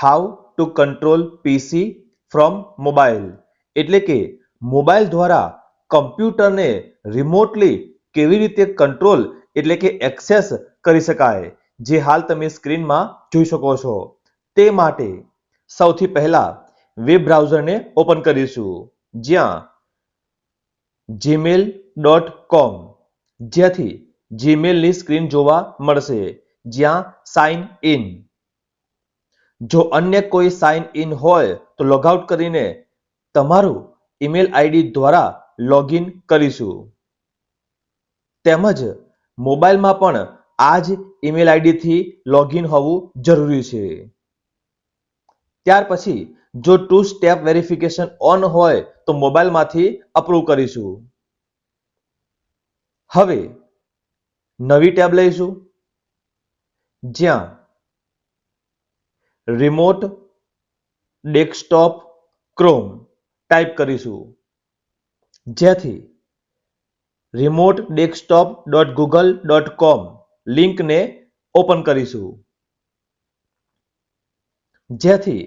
How to control PC from mobile એટલે કે mobile દ્વારા કમ્પ્યુટરને રિમોટલી કેવી રીતે કંટ્રોલ એટલે કે એક્સેસ કરી શકાય, જે હાલ તમે સ્ક્રીનમાં જોઈ શકો છો. તે માટે સૌથી પહેલા વેબ બ્રાઉઝરને ઓપન કરીશું. જ્યાં જીમેલ ડોટ કોમ જ્યાંથી જીમેલની સ્ક્રીન જોવા મળશે. જ્યાં સાઇન ઇન જો અન્ય કોઈ સાઇન ઇન હોય તો લોગઆઉટ કરીને તમારું ઈમેલ આઈડી દ્વારા લોગિન કરીશું. તેમજ મોબાઈલમાં પણ આ જ ઈમેલ આઈડીથી લોગિન હોવું જરૂરી છે. ત્યાર પછી જો ટુ સ્ટેપ વેરિફિકેશન ઓન હોય તો મોબાઈલમાંથી અપ્રૂવ કરીશું. હવે નવી ટેબ લઈશું. જ્યાં રિમોટ ડેસ્કટોપ ક્રોમ ટાઈપ કરીશું. જેથી remote desktop dot Google dot com લિંકને open કરીશું. જેથી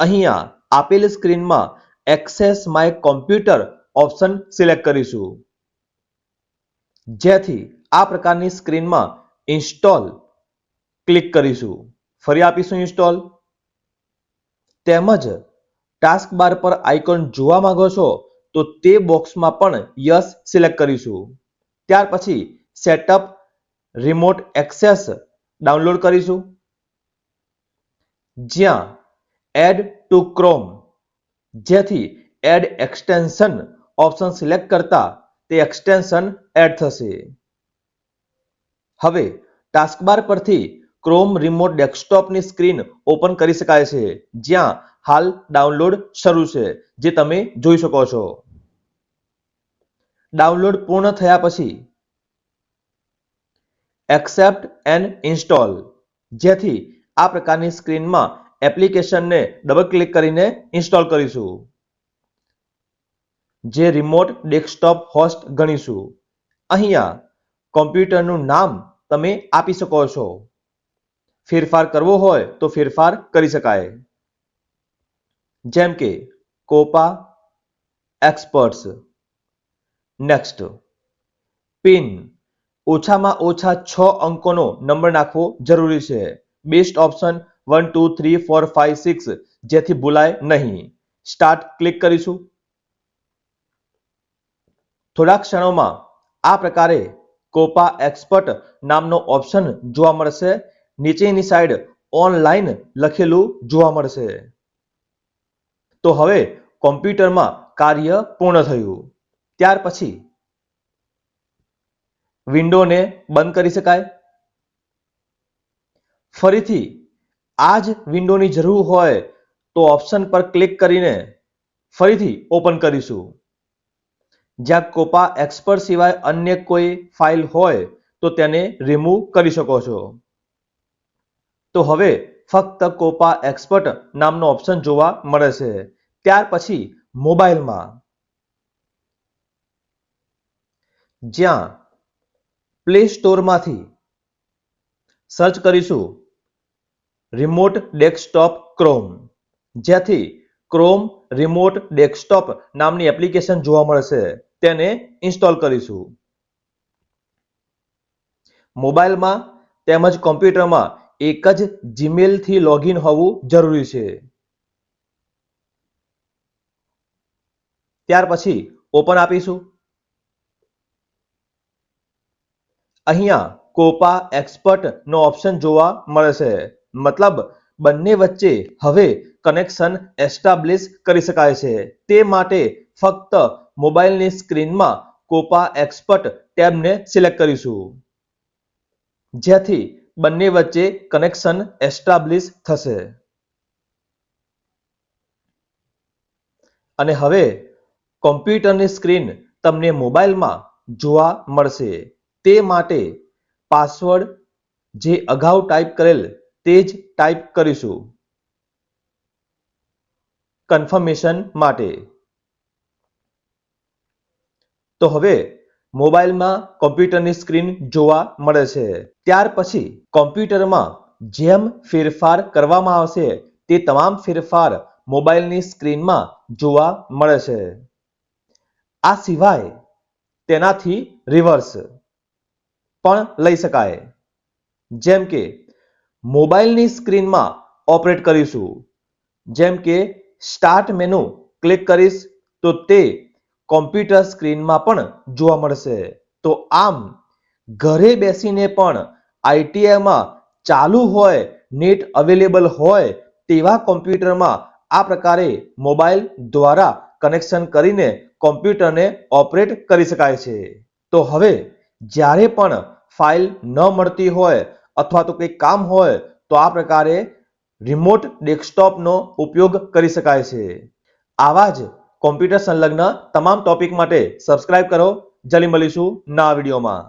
અહીંયા આપેલ સ્ક્રીનમાં access my computer option select કરીશું. જેથી આ પ્રકારની સ્ક્રીનમાં ઇન્સ્ટોલ ક્લિક કરીશું. ફરી આપીશું ઇન્સ્ટોલ તેમજ ટાસ્ક બાર પર આઇકોન જોવા માંગો છો, તો તે બોક્સમાં પણ યસ સિલેક્ટ કરીશું. ત્યાર પછી સેટઅપ રિમોટ એક્સેસ ડાઉનલોડ કરીશું. જ્યાં એડ ટુ ક્રોમ જેથી એડ એક્સટેન્શન ઓપ્શન સિલેક્ટ કરતા તે એક્સટેન્શન એડ થશે. હવે ટાસ્કબાર પરથી ક્રોમ રિમોટ ડેસ્કટોપની સ્ક્રીન ઓપન કરી શકાય છે. જ્યાં હાલ ડાઉનલોડ શરૂ છે, જે તમે જોઈ શકો છો. ડાઉનલોડ પૂર્ણ થયા પછી એક્સેપ્ટ એન્ડ ઇન્સ્ટોલ જેથી આ પ્રકારની સ્ક્રીનમાં એપ્લિકેશનને ડબલ ક્લિક કરીને ઇન્સ્ટોલ કરીશું. જે રિમોટ ડેસ્કટોપ હોસ્ટ ગણીશું. અહીંયા કોમ્પ્યુટરનું નામ તમે આપી શકો છો. ફેરફાર કરવો હોય તો ફેરફાર કરી શકાય. જેમ કે, કોપા, એક્સપર્ટ્સ. Next pin. ઓછામાં ઓછા છ અંકોનો નંબર નાખવો જરૂરી છે. Best option one two three four five six જેથી ભૂલાય નહીં. સ્ટાર્ટ ક્લિક કરીશું. થોડા ક્ષણોમાં આ પ્રકારે કોપા, એક્સપર્ટ નામનો ઓપ્શન જોવા મળશે. નીચેની સાઈડ ઓનલાઈન લખેલું જોવા મળશે. તો હવે કોમ્પ્યુટરમાં કાર્ય પૂર્ણ થયું. ત્યાર પછી વિન્ડોને બંધ કરી શકાય. ફરીથી આ જ વિન્ડોની જરૂર હોય તો ઓપ્શન પર ક્લિક કરીને ફરીથી ઓપન કરીશું. જ્યાં કોપા એક્સપર્ટ સિવાય અન્ય કોઈ ફાઇલ હોય તો તેને રિમૂવ કરી શકો છો. તો હવે ફક્ત કોપા એક્સપર્ટ નામનો ઓપ્શન જોવા મળે છે. ત્યાર પછી મોબાઈલમાં. જ્યાં પ્લે સ્ટોરમાંથી સર્ચ કરીશું. રિમોટ ડેસ્કટોપ ક્રોમ જ્યાંથી ક્રોમ રિમોટ ડેસ્કટોપ નામની એપ્લિકેશન જોવા મળશે તેને ઇન્સ્ટોલ કરીશું. મોબાઈલમાં તેમજ કોમ્પ્યુટરમાં એક જ જીમેલથી લોગિન હોવું જરૂરી છે. ત્યાર પછી ઓપન આપીશું. અહીંયા કોપા એક્સપર્ટ નો ઓપ્શન જોવા મળે છે મતલબ બંને વચ્ચે હવે કનેક્શન એસ્ટાબ્લિશ કરી શકાય છે. તે માટે ફક્ત મોબાઈલની સ્ક્રીનમાં કોપા એક્સપર્ટ ટેબને સિલેક્ટ કરીશું. જેથી બંને વચ્ચે કનેક્શન એસ્ટાબ્લિશ થશે. અને હવે કોમ્પ્યુટરની સ્ક્રીન તમને મોબાઈલમાં જોવા મળશે. તે માટે પાસવર્ડ જે અગાઉ ટાઈપ કરેલ તે જ ટાઈપ કરીશું. કન્ફર્મેશન માટે. તો હવે મોબાઈલમાં કોમ્પ્યુટરની સ્ક્રીન જોવા મળે છે. ત્યાર પછી કોમ્પ્યુટરમાં જેમ ફેરફાર કરવામાં આવશે, તે તમામ ફેરફાર મોબાઈલની સ્ક્રીનમાં જોવા મળે છે. આ સિવાય તેનાથી રિવર્સ પણ લઈ શકાય. જેમ કે, મોબાઈલની સ્ક્રીનમાં ઓપરેટ કરીશું. જેમ કે, સ્ટાર્ટ મેનુ ક્લિક કરીશ, તો તે કોમ્પ્યુટર સ્ક્રીનમાં પણ જોવા મળશે. તો આમ, ઘરે બેસીને પણ આઈટીઆઈમાં ચાલુ હોય, નેટ અવેલેબલ હોય, તેવા કોમ્પ્યુટરમાં આ પ્રકારે મોબાઈલ દ્વારા કનેક્શન કરીને કોમ્પ્યુટરને ઓપરેટ કરી શકાય છે. તો હવે, જ્યારે પણ ફાઇલ ન મળતી હોય અથવા તો કંઈક કામ હોય, તો આ પ્રકારે રિમોટ ડેસ્કટોપનો ઉપયોગ કરી શકાય છે. આવા જ કોમ્પ્યુટર સંલગ્ન તમામ ટોપિક માટે સબસ્ક્રાઇબ કરો. જલ્દી મળીશું ના વિડીયોમાં.